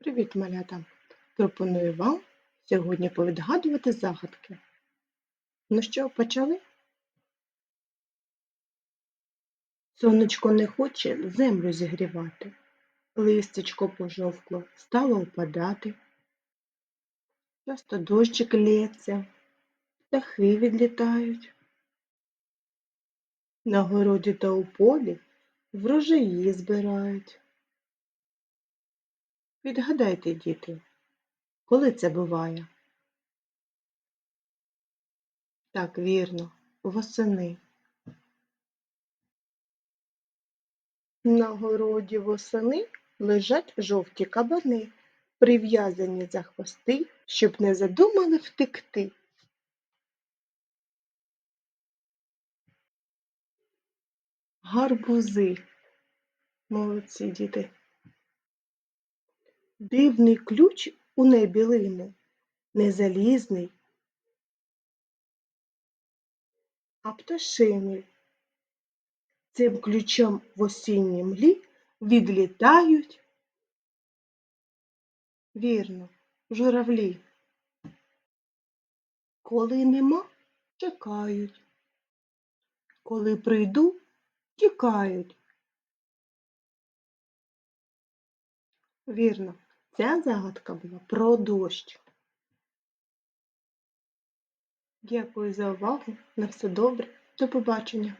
Привіт, малята! Пропоную вам сьогодні повідгадувати загадки. Ну що, почали? Сонечко не хоче землю зігрівати, листячко пожовкло стало опадати. Часто дощик лється, птахи відлітають. На городі та у полі врожаї збирають. Відгадайте, діти, коли це буває? Так, вірно, восени. На городі восени лежать жовті кабани, прив'язані за хвости, щоб не задумали втекти. Гарбузи. Молодці діти. Дивний ключ у небі лине, не залізний, а пташиний. Цим ключом в осінній млі відлітають. Вірно, журавлі. Коли нема, чекають. Коли прийду, тікають. Вірно, ця загадка була про дощ. Дякую за увагу. На все добре. До побачення.